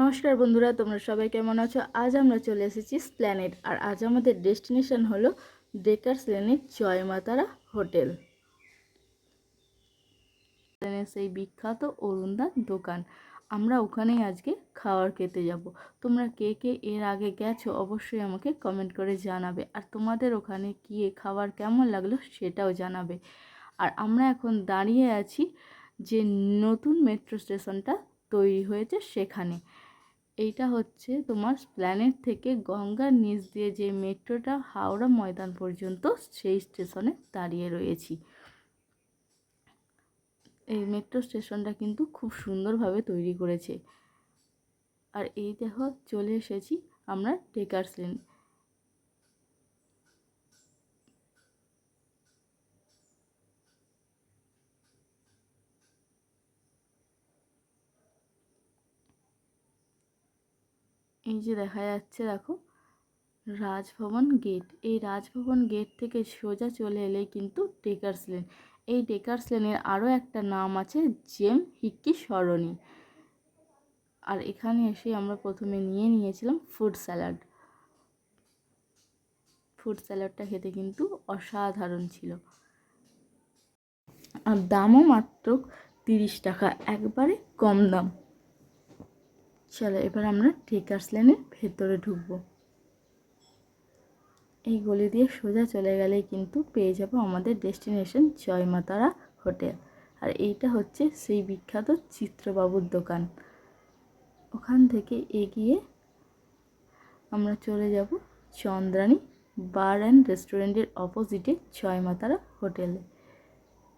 নমস্কার বন্ধুরা, তোমরা সবাই কেমন আছো? আজ আমরা চলে এসেছি স্প্ল্যানেট, আর আজ আমাদের ডেস্টিনেশন হলো ডেকার্স লেনের জয়মাতারা হোটেল। সেই বিখ্যাত অরুণদার দোকান। আমরা ওখানেই আজকে খাবার খেতে যাব। তোমরা কে কে এর আগে গেছো অবশ্যই আমাকে কমেন্ট করে জানাবে। আর তোমাদের ওখানে গিয়ে খাবার কেমন লাগল সেটাও জানাবে। আর আমরা এখন দাঁড়িয়ে আছি যে নতুন মেট্রো স্টেশনটা তৈরি হয়েছে সেখানে। এইটা হচ্ছে তোমার প্ল্যানেট থেকে গঙ্গার নিচ দিয়ে যে মেট্রোটা হাওড়া ময়দান পর্যন্ত সেই স্টেশনে দাঁড়িয়ে রয়েছি। এই মেট্রো স্টেশনটা কিন্তু খুব সুন্দরভাবে তৈরি করেছে। আর এই দেখো চলে এসেছি আমরা টেকার্স লেন। এই যে দেখা যাচ্ছে, দেখো, রাজভবন গেট এই রাজভবন গেট থেকে সোজা চলে এলেই কিন্তু টেকার্স লেন এই টেকার্স লেনের আরও একটা নাম আছে, জেম হিক্কি সরণি। আর এখানে এসে আমরা প্রথমে নিয়ে নিয়েছিলাম ফুড স্যালাড ফুড স্যালাডটা খেতে কিন্তু অসাধারণ ছিল। আর দামও মাত্র তিরিশ টাকা, একবারে কম দাম। চলো, এবার আমরা টেকার্স লেনের ভেতরে ঢুকবো। এই গলি দিয়ে সোজা চলে গেলেই কিন্তু পেয়ে যাব আমাদের ডেস্টিনেশন জয়মাতারা হোটেল। আর এইটা হচ্ছে সেই বিখ্যাত চিত্রবাবুর দোকান। ওখান থেকে এগিয়ে আমরা চলে যাব চন্দ্রানী বার অ্যান্ড রেস্টুরেন্টের অপোজিটে জয়মাতারা হোটেলে।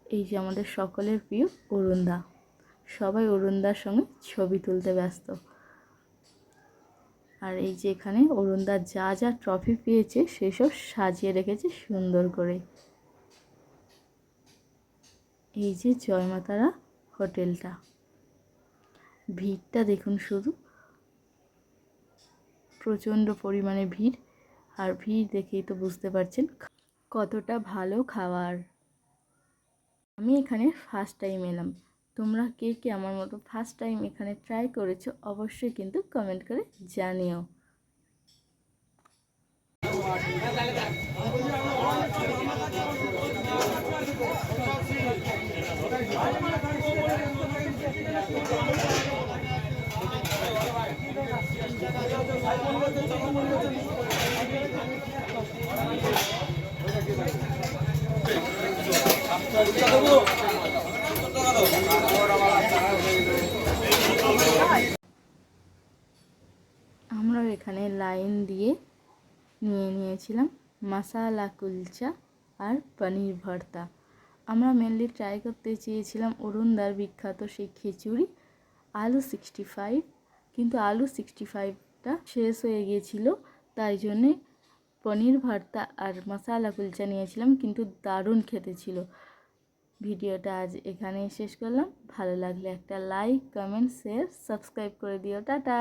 এই যে আমাদের সকলের প্রিয় অরুণদা। সবাই অরুণদার সঙ্গে ছবি তুলতে ব্যস্ত। আর এই যে এখানে অরুণদা যা যা ট্রফি পেয়েছে সেসব সাজিয়ে রেখেছে সুন্দর করে। এই যে জয়মাতারা হোটেলটা। ভিড়টা দেখুন শুধু। প্রচণ্ড পরিমাণে ভিড়। আর ভিড় দেখেই তো বুঝতে পারছেন কতটা ভালো খাবার আমি এখানে ফার্স্ট টাইম এলাম। তোমরা কে কে আমার মতো ফার্স্ট টাইম এখানে ট্রাই করেছ, অবশ্যই কিন্তু কমেন্ট করে জানিও। আমরাও এখানে লাইন দিয়ে নিয়ে নিয়েছিলাম। মশালা কুলচা আর পনির ভর্তা। আমরা মেনলি ট্রাই করতে চেয়েছিলাম অরুণদার বিখ্যাত সেই খিচুড়ি, আলু সিক্সটি ফাইভ কিন্তু আলু সিক্সটি ফাইভটা শেষ হয়ে গিয়েছিল, তাই জন্যে পনির ভর্তা আর মশালা কুলচা নিয়েছিলাম, কিন্তু দারুণ খেতে ছিল। ভিডিওটা আজ এখানেই শেষ করলাম। ভালো লাগলে একটা লাইক কমেন্ট শেয়ার সাবস্ক্রাইব করে দিও। টাটা!